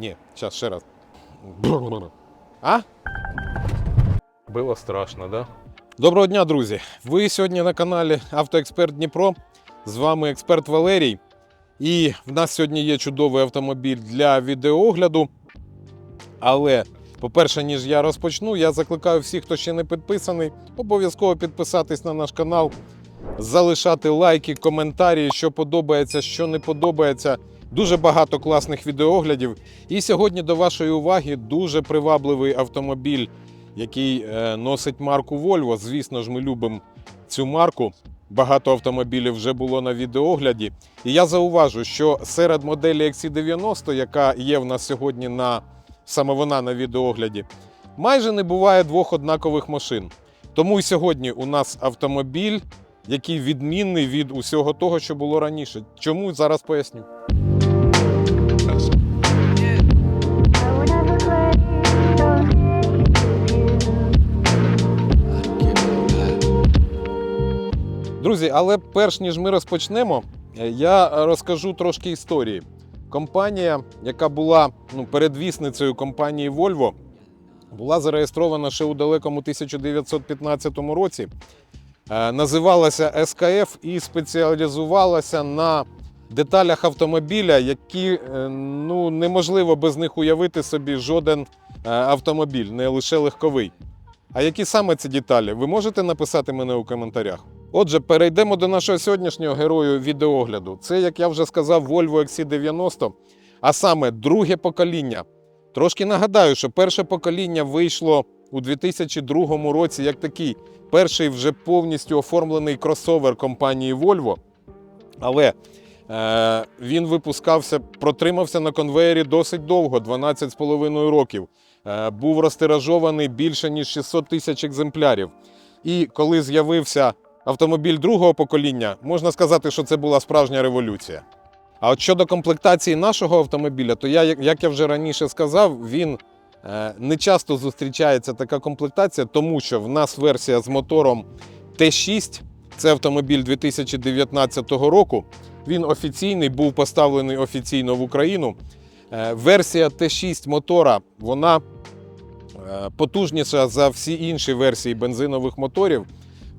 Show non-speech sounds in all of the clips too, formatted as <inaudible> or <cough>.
Ні, зараз ще раз. А? Було страшно, да? Доброго дня, друзі! Ви сьогодні на каналі Автоексперт Дніпро. З вами експерт Валерій. І в нас сьогодні є чудовий автомобіль для відеоогляду. Але, по-перше, ніж я розпочну, я закликаю всіх, хто ще не підписаний, обов'язково підписатись на наш канал, залишати лайки, коментарі, що подобається, що не подобається. Дуже багато класних відеооглядів. І сьогодні до вашої уваги дуже привабливий автомобіль який е, носить марку Volvo. Звісно ж, ми любимо цю марку. Багато автомобілів вже було на відеогляді. І я зауважу, що серед моделі XC90, яка є в нас сьогодні на саме вона на відеогляді, майже не буває двох однакових машин. Тому і сьогодні у нас автомобіль, який відмінний від усього того, що було раніше. Чому зараз поясню. Друзі, але перш ніж ми розпочнемо, е, я розкажу трошки історії. Компанія, яка була ну, передвісницею компанії Volvo, була зареєстрована ще у далекому 1915 році. Е, Називалася СКФ і спеціалізувалася на деталях автомобіля, які е, ну, неможливо без них уявити собі жоден автомобіль, не лише легковий. А які саме ці деталі? Ви можете написати мене у коментарях. Отже, перейдемо до нашого сьогоднішнього герою відеогляду. Це, як я вже сказав, Volvo XC90, а саме друге покоління. Трошки нагадаю, що перше покоління вийшло у 2002 році як такий перший вже повністю оформлений кросовер компанії Volvo. Але е, він випускався, протримався на конвеєрі досить довго 12,5 років. Е, був розтиражований більше ніж 600 тисяч екземплярів. І коли з'явився автомобіль другого покоління, можна сказати, що це була справжня революція. А от щодо комплектації нашого автомобіля, то я, як- я вже раніше сказав, він е, не часто зустрічається така комплектація, тому що в нас версія з мотором Т6, це автомобіль 2019 року. Він офіційний, був поставлений офіційно в Україну. Е, Версія Т6 мотора, вона е, потужніша за всі інші версії бензинових моторів.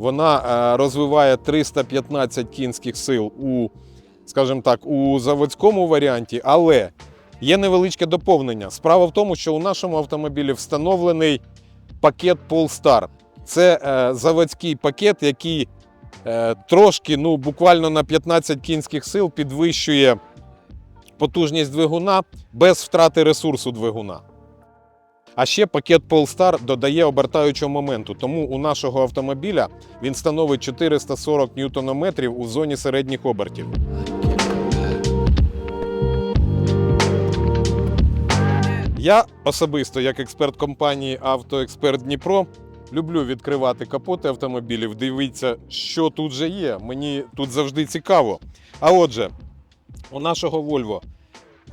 Вона е, розвиває 315 кінських сил у, скажімо так, у заводському варіанті, але є невеличке доповнення. Справа в тому, що у нашому автомобілі встановлений пакет Polestar. Це е, заводський пакет, який е, трошки, ну буквально на 15 кінських сил підвищує потужність двигуна без втрати ресурсу двигуна. А ще пакет Polestar додає обертаючого моменту, тому у нашого автомобіля він становить 440 ньютонометрів у зоні середніх обертів. Я особисто, як експерт компанії Автоексперт Дніпро, люблю відкривати капоти автомобілів, дивитися, що тут же є. Мені тут завжди цікаво. А отже, у нашого Volvo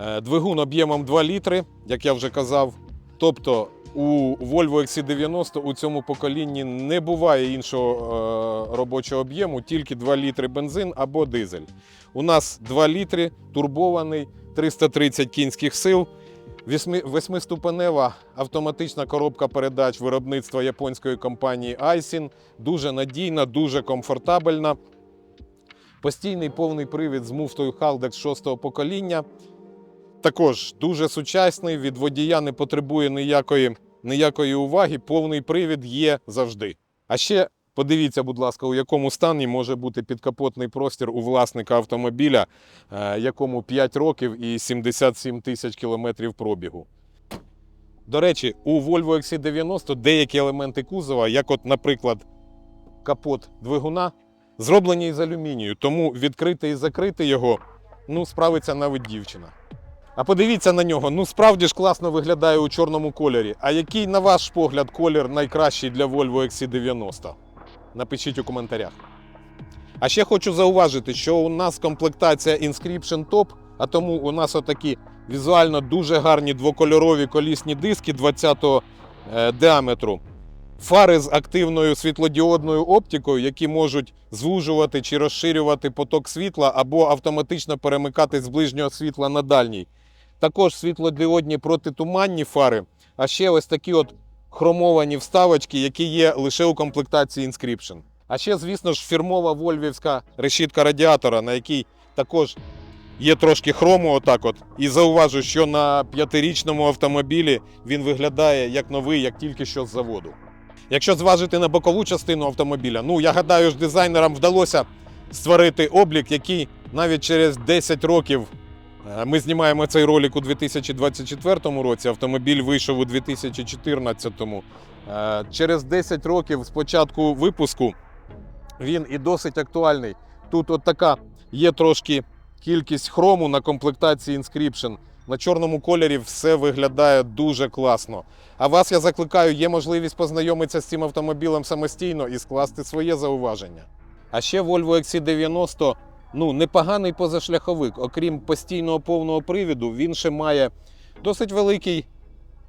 е, двигун об'ємом 2 літри, як я вже казав. Тобто у Volvo XC90 у цьому поколінні не буває іншого е, робочого об'єму, тільки 2 літри бензин або дизель. У нас 2 літри турбований, 330 кінських сил, Восьмиступенева автоматична коробка передач виробництва японської компанії Aisin. Дуже надійна, дуже комфортабельна. Постійний повний привід з муфтою Haldex 6 покоління. Також дуже сучасний, від водія не потребує ніякої, ніякої уваги. Повний привід є завжди. А ще подивіться, будь ласка, у якому стані може бути підкапотний простір у власника автомобіля, е, якому 5 років і 77 тисяч кілометрів пробігу. До речі, у Volvo XC90 деякі елементи кузова, як, от, наприклад, капот двигуна, зроблені із алюмінію, тому відкрити і закрити його ну, справиться навіть дівчина. А подивіться на нього, ну справді ж класно виглядає у чорному кольорі. А який, на ваш погляд, колір найкращий для Volvo XC90? Напишіть у коментарях. А ще хочу зауважити, що у нас комплектація Inscription Top, а тому у нас отакі візуально дуже гарні двокольорові колісні диски 20-го е, діаметру. Фари з активною світлодіодною оптикою, які можуть звужувати чи розширювати поток світла або автоматично перемикати з ближнього світла на дальній. Також світлодіодні протитуманні фари, а ще ось такі от хромовані вставочки, які є лише у комплектації Inscription. А ще, звісно ж, фірмова вольвівська решітка радіатора, на якій також є трошки хрому. Отак от. І зауважу, що на п'ятирічному автомобілі він виглядає як новий, як тільки що з заводу. Якщо зважити на бокову частину автомобіля, ну я гадаю, ж дизайнерам вдалося створити облік, який навіть через 10 років. Е, Ми знімаємо цей ролик у 2024 році. Автомобіль вийшов у 2014. Е, Через 10 років з початку випуску він і досить актуальний. Тут от така є трошки кількість хрому на комплектації Inscription. На чорному кольорі все виглядає дуже класно. А вас я закликаю, є можливість познайомитися з цим автомобілем самостійно і скласти своє зауваження. А ще Volvo XC90 ну, непоганий позашляховик. Окрім постійного повного привіду, він ще має досить великий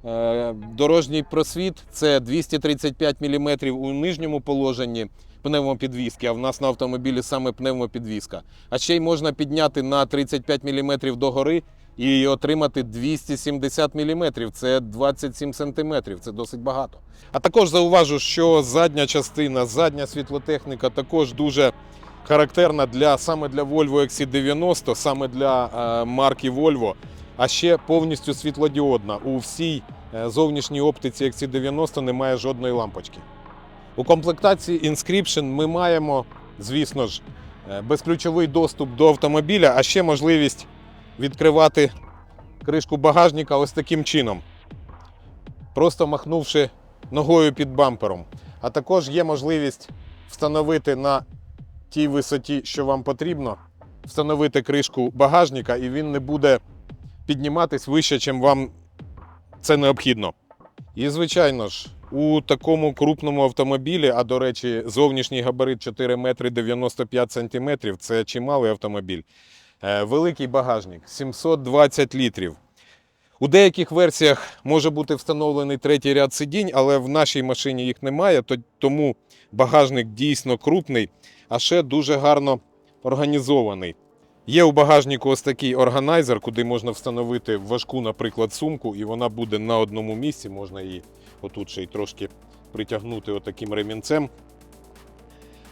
е, дорожній просвіт. Це 235 мм у нижньому положенні пневмопідвіски, а в нас на автомобілі саме пневмопідвіска. А ще й можна підняти на 35 мм догори і отримати 270 мм. Це 27 см. Це досить багато. А також зауважу, що задня частина, задня світлотехніка також дуже характерна для саме для Volvo XC90, саме для е, марки Volvo. А ще повністю світлодіодна. У всій е, зовнішній оптиці XC90 немає жодної лампочки. У комплектації Inscription ми маємо, звісно ж, е, безключовий доступ до автомобіля, а ще можливість відкривати кришку багажника ось таким чином, просто махнувши ногою під бампером. А також є можливість встановити на тій висоті, що вам потрібно, встановити кришку багажника, і він не буде підніматись вище, чим вам це необхідно. І, звичайно ж, у такому крупному автомобілі, а до речі, зовнішній габарит 4 метри 95 сантиметрів, це чималий автомобіль. Е, Великий багажник 720 літрів. У деяких версіях може бути встановлений третій ряд сидінь, але в нашій машині їх немає, тому багажник дійсно крупний, а ще дуже гарно організований. Є у багажнику ось такий органайзер, куди можна встановити важку, наприклад, сумку, і вона буде на одному місці. Можна її отут ще й трошки притягнути отаким ремінцем.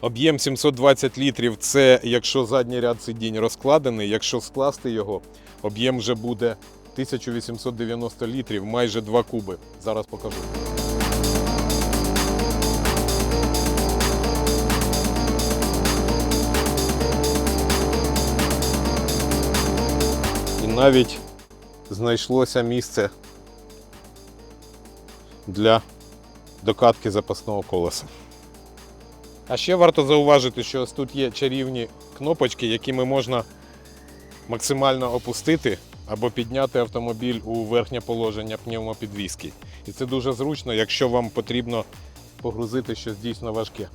Об'єм 720 літрів це якщо задній ряд сидінь розкладений, якщо скласти його, об'єм вже буде 1890 літрів, майже 2 куби. Зараз покажу. Навіть знайшлося місце для докатки запасного колеса. А ще варто зауважити, що ось тут є чарівні кнопочки, якими можна максимально опустити або підняти автомобіль у верхнє положення пневмопідвіски. І це дуже зручно, якщо вам потрібно погрузити щось дійсно важке.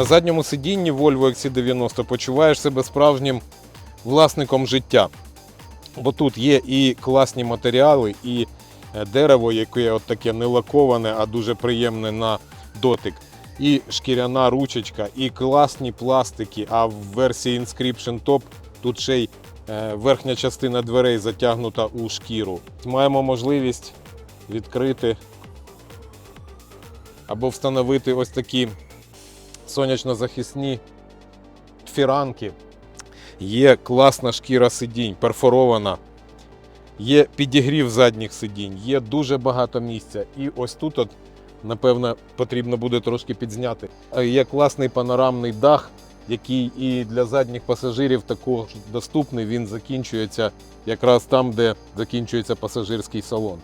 На задньому сидінні Volvo XC90 почуваєш себе справжнім власником життя. Бо тут є і класні матеріали, і е, дерево, яке от таке не лаковане, а дуже приємне на дотик. І шкіряна ручечка, і класні пластики. А в версії Inscription Top тут ще й е, верхня частина дверей затягнута у шкіру. Маємо можливість відкрити або встановити ось такі сонячно-захисні фіранки. Є класна шкіра сидінь, перфорована. Є підігрів задніх сидінь, є дуже багато місця. І ось тут, от, напевно, потрібно буде трошки підзняти. Е, Є класний панорамний дах, який і для задніх пасажирів також доступний. Він закінчується якраз там, де закінчується пасажирський салон.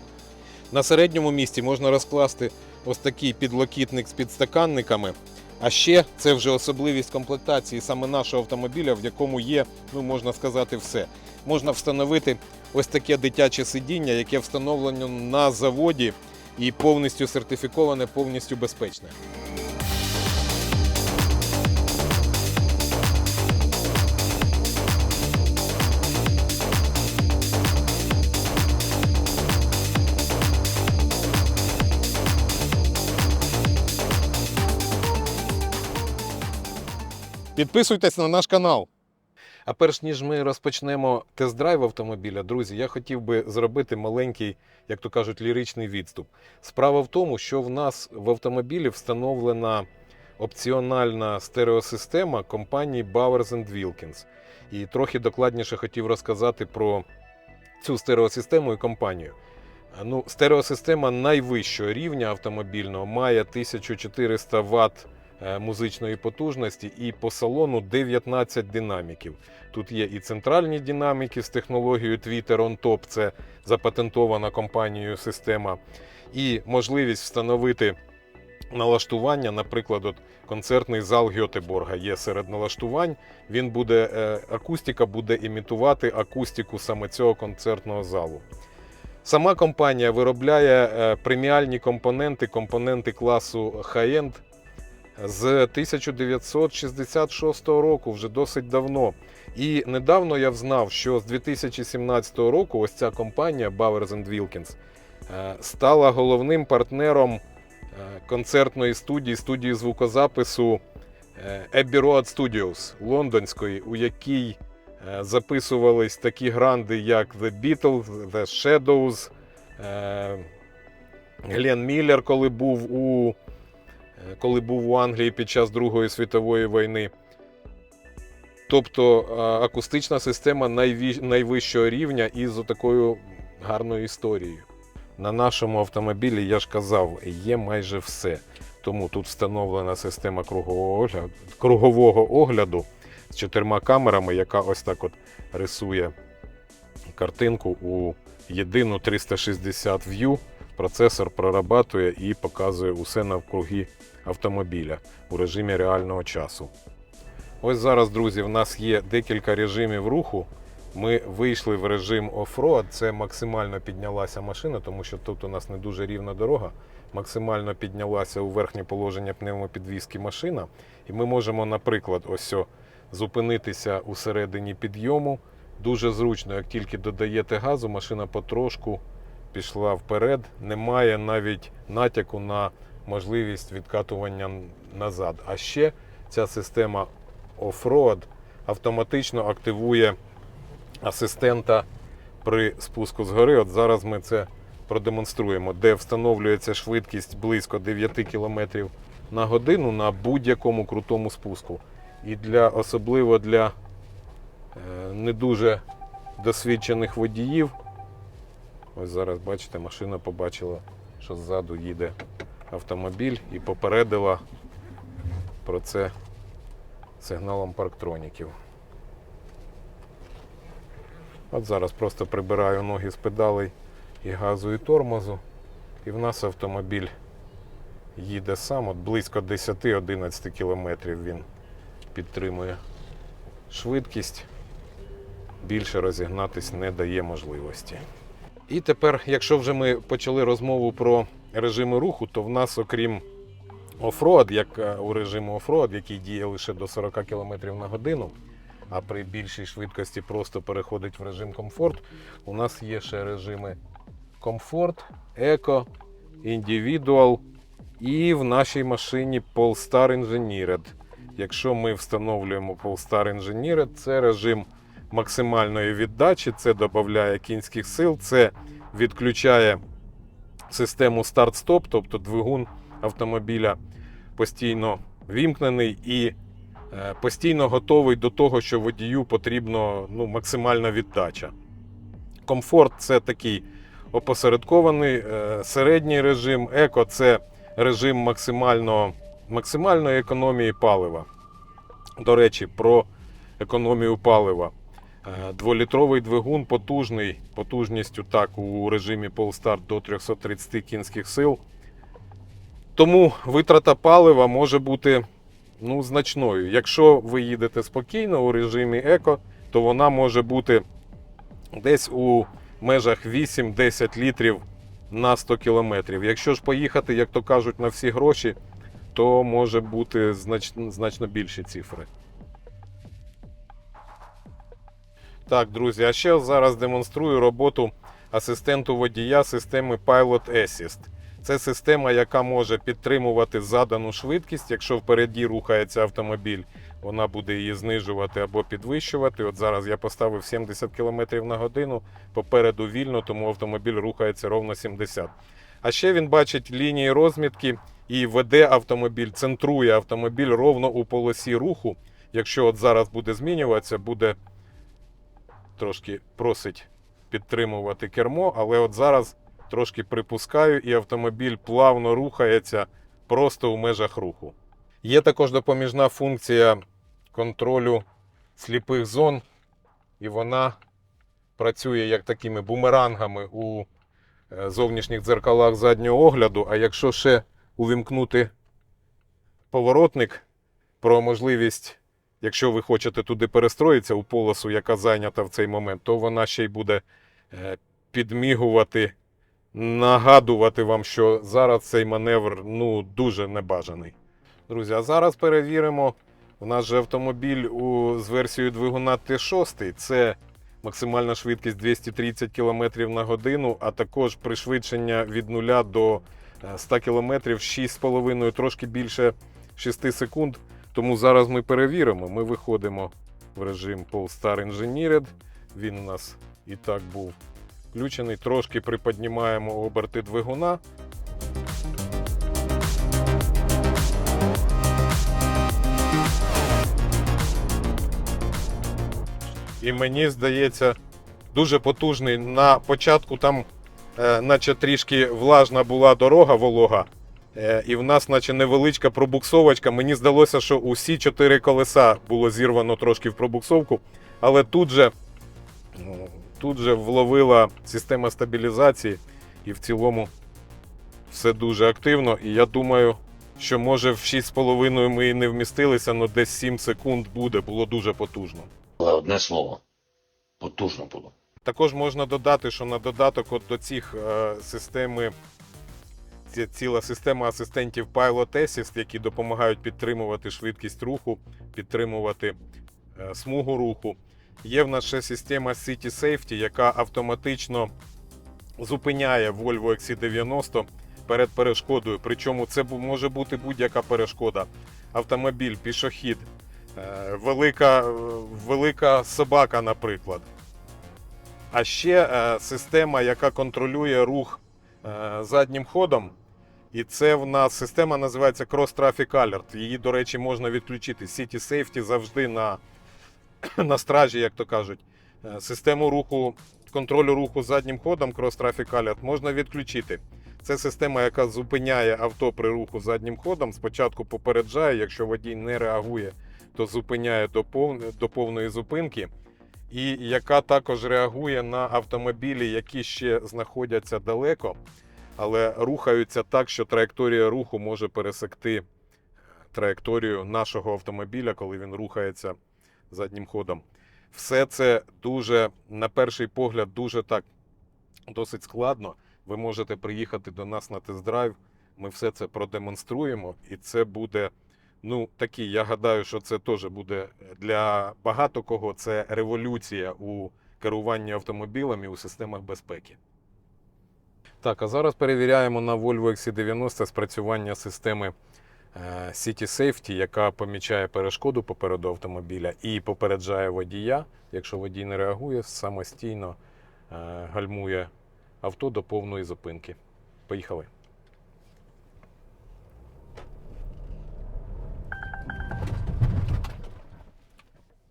На середньому місці можна розкласти ось такий підлокітник з підстаканниками. А ще це вже особливість комплектації саме нашого автомобіля, в якому є, ну можна сказати, все. Можна встановити ось таке дитяче сидіння, яке встановлено на заводі і повністю сертифіковане, повністю безпечне. Підписуйтесь на наш канал. А перш ніж ми розпочнемо тест-драйв автомобіля, друзі, я хотів би зробити маленький, як то кажуть, ліричний відступ. Справа в тому, що в нас в автомобілі встановлена опціональна стереосистема компанії Bowers Wilkins. І трохи докладніше хотів розказати про цю стереосистему і компанію. Ну, стереосистема найвищого рівня автомобільного має 1400 Вт музичної потужності і по салону 19 динаміків. Тут є і центральні динаміки з технологією Twitter on Top, це запатентована компанією система, і можливість встановити налаштування, наприклад, от концертний зал Гьотеборга є серед налаштувань. Він буде, е, акустика буде імітувати акустику саме цього концертного залу. Сама компанія виробляє е, преміальні компоненти, компоненти класу High-End з 1966 року, вже досить давно. І недавно я взнав, що з 2017 року ось ця компанія Bowers Wilkins е, стала головним партнером е, концертної студії, студії звукозапису е, Abbey Road Studios лондонської, у якій записувались такі гранди, як The Beatles, The Shadows, Глен Міллер, коли був у коли був у Англії під час Другої світової війни. Тобто е, акустична система найвищого рівня із такою гарною історією. На нашому автомобілі, я ж казав, є майже все. Тому тут встановлена система кругового огляду, кругового огляду з чотирма камерами, яка ось так от рисує картинку у єдину 360 view. Процесор прорабатує і показує усе навкруги автомобіля у режимі реального часу. Ось зараз, друзі, в нас є декілька режимів руху. Ми вийшли в режим оффроад. Це максимально піднялася машина, тому що тут у нас не дуже рівна дорога. Максимально піднялася у верхнє положення пневмопідвізки машина. І ми можемо, наприклад, ось о, зупинитися у середині підйому. Дуже зручно, як тільки додаєте газу, машина потрошку пішла вперед. Немає навіть натяку на можливість відкатування назад. А ще ця система оффроад автоматично активує асистента при спуску з гори. От зараз ми це продемонструємо, де встановлюється швидкість близько 9 км на годину на будь-якому крутому спуску. І для особливо для е, не дуже досвідчених водіїв. Ось зараз бачите, машина побачила, що ззаду їде автомобіль і попередила про це сигналом парктроніків. От зараз просто прибираю ноги з педалей і газу і тормозу. І в нас автомобіль їде сам, от близько 10-11 кілометрів він підтримує швидкість. Більше розігнатись не дає можливості. І тепер, якщо вже ми почали розмову про режими руху, то в нас, окрім офроад, як е, у режимі офроад, який діє лише до 40 км на годину, а при більшій швидкості просто переходить в режим комфорт, у нас є ще режими комфорт, еко, індивідуал і в нашій машині Polestar Engineered. Якщо ми встановлюємо Polestar Engineered, це режим максимальної віддачі, це додає кінських сил, це відключає систему старт-стоп, тобто двигун автомобіля постійно вімкнений і е, постійно готовий до того, що водію потрібно ну, максимальна віддача. Комфорт це такий опосередкований е, середній режим, еко це режим максимально, максимальної економії палива. До речі, про економію палива. Е, Дволітровий двигун потужний, потужністю так у режимі Polestar до 330 кінських сил. Тому витрата палива може бути ну, значною. Якщо ви їдете спокійно у режимі еко, то вона може бути десь у межах 8-10 літрів на 100 кілометрів. Якщо ж поїхати, як то кажуть, на всі гроші, то може бути значно більші цифри. Так, друзі, а ще зараз демонструю роботу асистенту водія системи Pilot Assist. Це система, яка може підтримувати задану швидкість, якщо впереді рухається автомобіль. вона буде її знижувати або підвищувати. От зараз я поставив 70 км на годину, попереду вільно, тому автомобіль рухається ровно 70. А ще він бачить лінії розмітки і веде автомобіль, центрує автомобіль ровно у полосі руху. Якщо от зараз буде змінюватися, буде трошки просить підтримувати кермо, але от зараз трошки припускаю, і автомобіль плавно рухається просто у межах руху. Є також допоміжна функція контролю сліпих зон, і вона працює як такими бумерангами у е, зовнішніх дзеркалах заднього огляду. А якщо ще увімкнути поворотник про можливість, якщо ви хочете туди перестроїтися у полосу, яка зайнята в цей момент, то вона ще й буде е, підмігувати, нагадувати вам, що зараз цей маневр ну, дуже небажаний. Друзі, а зараз перевіримо. У нас же автомобіль у, з версією двигуна Т6. Це максимальна швидкість 230 км на годину, а також пришвидшення від 0 до е, 100 км 6,5, трошки більше 6 секунд. Тому зараз ми перевіримо. Ми виходимо в режим Polestar Engineered. Він у нас і так був включений. Трошки приподнімаємо оберти двигуна. І мені здається, дуже потужний. На початку там, е, наче трішки влажна була дорога волога, і в нас, наче невеличка пробуксовочка. Мені здалося, що усі чотири колеса було зірвано трошки в пробуксовку, але тут же, ну, тут же вловила система стабілізації, і в цілому все дуже активно. І я думаю, що може в 6,5 ми і не вмістилися, але десь 7 секунд буде, було дуже потужно. Але одне слово. Потужно було. Також можна додати, що на додаток от до цих е, системи, ці- ціла система асистентів Pilot Assist, які допомагають підтримувати швидкість руху, підтримувати е, смугу руху. Є в нас ще система City Safety, яка автоматично зупиняє Volvo XC90 перед перешкодою. Причому це може бути будь-яка перешкода. Автомобіль, пішохід, е, велика, е, велика собака, наприклад. А ще система, яка контролює рух заднім ходом. І це в нас система називається Cross Traffic Alert. Її, до речі, можна відключити. City Safety завжди на, <clears throat> на стражі, як то кажуть. Е, Систему руху, контролю руху заднім ходом Cross Traffic Alert можна відключити. Це система, яка зупиняє авто при руху заднім ходом. Спочатку попереджає, якщо водій не реагує, то зупиняє до, пов... до повної зупинки і яка також реагує на автомобілі, які ще знаходяться далеко, але рухаються так, що траєкторія руху може пересекти траєкторію нашого автомобіля, коли він рухається заднім ходом. Все це дуже, на перший погляд, дуже так досить складно. Ви можете приїхати до нас на тест-драйв. Ми все це продемонструємо, і це буде Ну, такі, я гадаю, що це теж буде для багато кого це революція у керуванні автомобілями у системах безпеки. Так, а зараз перевіряємо на Volvo XC90 спрацювання системи е, City Safety, яка помічає перешкоду попереду автомобіля і попереджає водія. Якщо водій не реагує, самостійно е, гальмує авто до повної зупинки. Поїхали.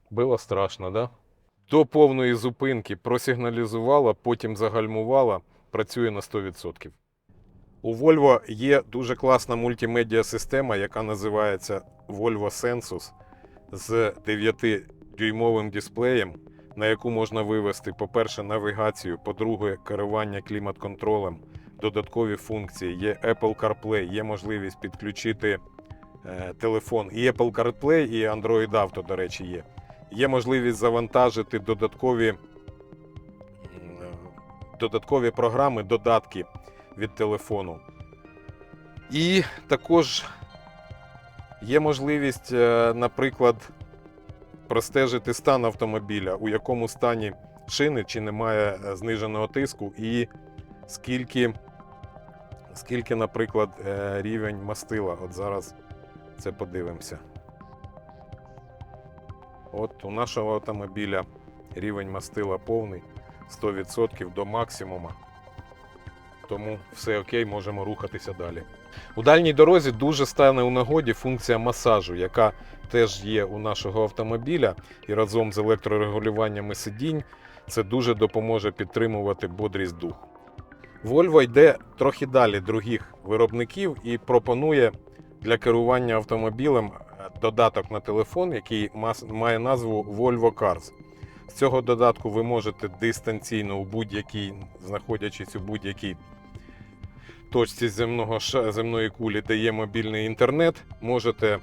Було страшно, да? До повної зупинки просигналізувала, потім загальмувала, працює на 100%. У Volvo є дуже класна мультимедіа система, яка називається Volvo Sensus з 9-дюймовим дисплеєм, на яку можна вивести, по-перше, навігацію, по-друге, керування клімат-контролем, додаткові функції. Є Apple CarPlay, є можливість підключити е, телефон. І Apple CarPlay, і Android Auto, до речі, є. Є можливість завантажити додаткові, додаткові програми, додатки від телефону. І також є можливість, е, наприклад, простежити стан автомобіля, у якому стані шини, чи немає е, зниженого тиску, і скільки, скільки наприклад, е, рівень мастила. От зараз це подивимося. От у нашого автомобіля рівень мастила повний 100% до максимума. Тому все окей, можемо рухатися далі. У дальній дорозі дуже стане у нагоді функція масажу, яка теж є у нашого автомобіля, і разом з електрорегулюваннями сидінь це дуже допоможе підтримувати бодрість духу. Volvo йде трохи далі других виробників і пропонує для керування автомобілем е, додаток на телефон, який має назву Volvo Cars. З цього додатку ви можете дистанційно у будь-якій, знаходячись у будь-якій точці земного земної кулі, де є мобільний інтернет, можете,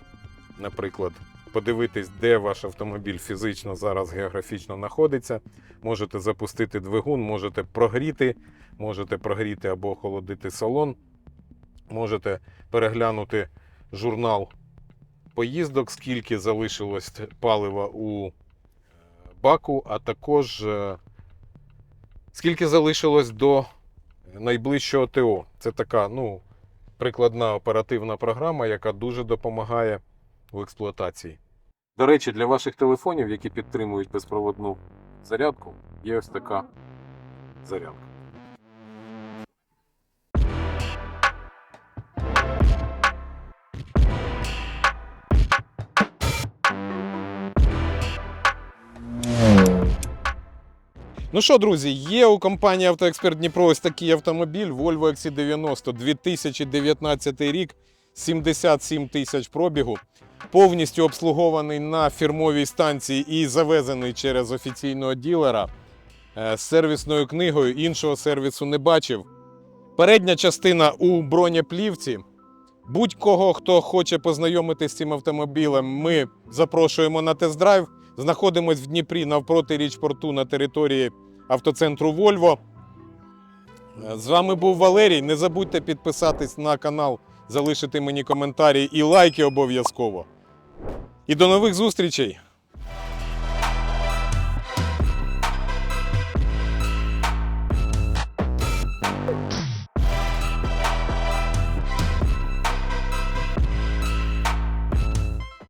наприклад, подивитись, де ваш автомобіль фізично зараз географічно знаходиться. Можете запустити двигун, можете прогріти, можете прогріти або охолодити салон, можете переглянути журнал поїздок, скільки залишилось палива у баку, а також е, скільки залишилось до найближчого ТО. Це така ну, прикладна оперативна програма, яка дуже допомагає в експлуатації. До речі, для ваших телефонів, які підтримують безпроводну зарядку, є ось така зарядка. Ну що, друзі, є у компанії Автоексперт Дніпро ось такий автомобіль Volvo XC90 2019 рік, 77 тисяч пробігу, повністю обслугований на фірмовій станції і завезений через офіційного ділера е, з сервісною книгою. Іншого сервісу не бачив. Передня частина у бронеплівці. Будь-кого, хто хоче познайомитися з цим автомобілем, ми запрошуємо на тест-драйв. Знаходимось в Дніпрі навпроти річпорту на території автоцентру Вольво. Е, З вами був Валерій. Не забудьте підписатись на канал, залишити мені коментарі і лайки обов'язково. І до нових зустрічей!